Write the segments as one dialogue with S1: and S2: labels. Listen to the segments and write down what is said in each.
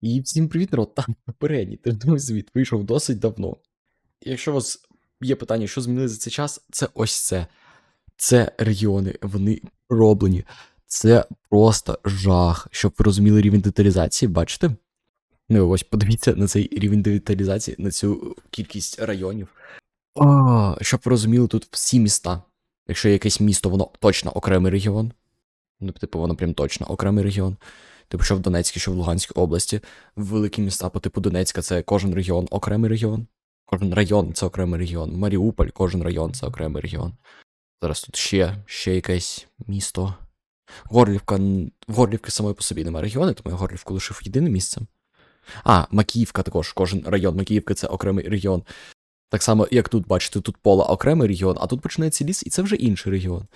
S1: І всім привіт, народ, там попередній терміновий звіт вийшов досить давно. Якщо у вас є питання, що змінили за цей час, це ось це. Це регіони, вони роблені. Це просто жах. Щоб ви розуміли рівень деталізації, бачите? Ну, ось подивіться на цей рівень деталізації, на цю кількість районів. О, щоб ви розуміли, тут всі міста. Якщо є якесь місто, воно точно окремий регіон. Ну, типу, воно прям точно окремий регіон. Типу, що в Донецькій, що в Луганській області. Великі міста по типу Донецька це кожен регіон окремий регіон. Кожен район це окремий регіон. Маріуполь, кожен район це окремий регіон. Зараз тут ще, ще якесь місто. Горлівка. Горлівки самої по собі немає регіону, тому я Горлівку лишив єдиним місцем. А, Макіївка також, кожен район Макіївки це окремий регіон. Так само, як тут, бачите, тут пола окремий регіон, а тут починається ліс, і це вже інший регіон.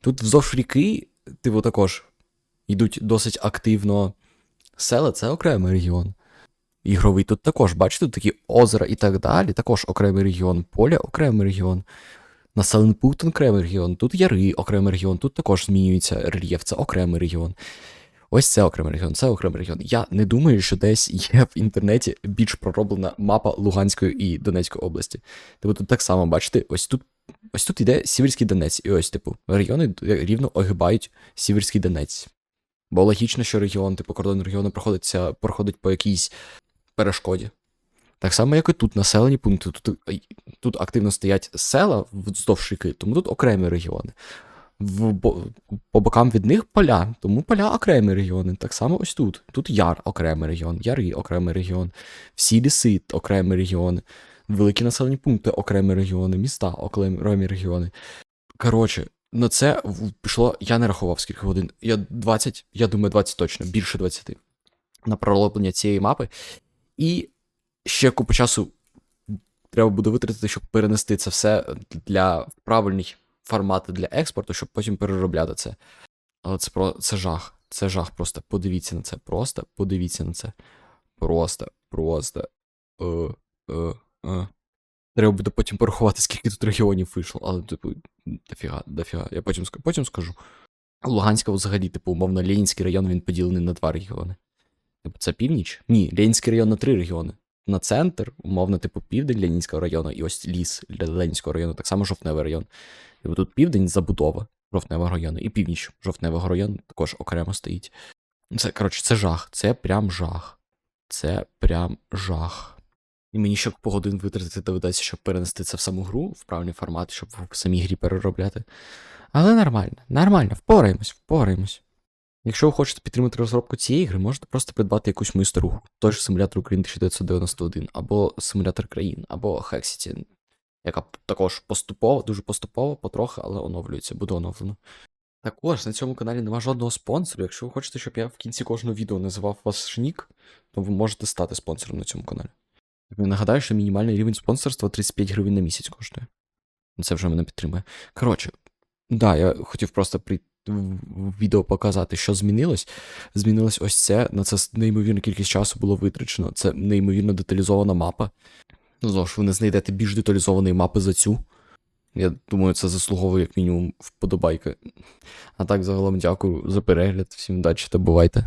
S1: Тут вздовж ріки, типу, також йдуть досить активно села, це окремий регіон. Ігровий тут також, бачите, такі озера і так далі, також окремий регіон, поля окремий регіон. Населений пункт окремий регіон, тут яри окремий регіон, тут також змінюється рельєф, це окремий регіон. Ось це окремий регіон, це окремий регіон. Я не думаю, що десь є в інтернеті більш пророблена мапа Луганської і Донецької області. Типу тут так само, бачите, ось тут. Ось тут йде Сіверський Донець, і ось, типу, регіони рівно огибають Сіверський Донець. Бо логічно, що регіон, типу, кордон регіону проходиться, проходить по якійсь перешкоді. Так само, як і тут населені пункти. Тут, тут активно стоять села вздовж ріки, тому тут окремі регіони. В, по бокам від них поля, тому поля окремі регіони. Так само ось тут. Тут яр окремий регіон, яри окремий регіон, всі ліси окремі регіони, великі населені пункти окремі регіони, міста окремі регіони. Коротше, на це пішло, я не рахував скільки годин. Я 20, я думаю, 20 точно, більше 20 на пророблення цієї мапи. І ще купу часу треба буде витратити, щоб перенести це все для в правильні формати для експорту, щоб потім переробляти це. Але це про це жах. Це жах. Просто подивіться на це. Просто подивіться на це. Просто, просто. Е, е, е. Треба буде потім порахувати, скільки тут регіонів вийшло, але, типу, дофіга, дофіга. Я потім, потім скажу. Луганська взагалі, типу, умовно, Ленінський район він поділений на два регіони. Типу, це північ? Ні, Ленінський район на три регіони. На центр, умовно, типу, південь Ленінського району, і ось ліс Ленінського району, так само Жовтневий район. Типу, тут південь забудова Жовтневого району, і північ Жовтневого району також окремо стоїть. Це, коротше, це жах. Це прям жах. Це прям жах. І мені ще по годин витратити доведеться, щоб перенести це в саму гру, в правильний формат, щоб в самій грі переробляти. Але нормально, нормально, впораємось, впораємось. Якщо ви хочете підтримати розробку цієї гри, можете просто придбати якусь мою стару гру. той ж симулятор України 1991, або симулятор країн, або Hexity, яка також поступово, дуже поступово, потрохи, але оновлюється, буде оновлено. Також на цьому каналі нема жодного спонсору. Якщо ви хочете, щоб я в кінці кожного відео називав ваш нік, то ви можете стати спонсором на цьому каналі. Нагадаю, що мінімальний рівень спонсорства 35 гривень на місяць коштує. Це вже мене підтримує. Коротше, да, я хотів просто при відео показати, що змінилось. Змінилось ось це. На це неймовірна кількість часу було витрачено. Це неймовірно деталізована мапа. Ну, знову ж ви не знайдете більш деталізованої мапи за цю. Я думаю, це заслуговує як мінімум вподобайки. А так, загалом, дякую за перегляд. Всім удачі та бувайте.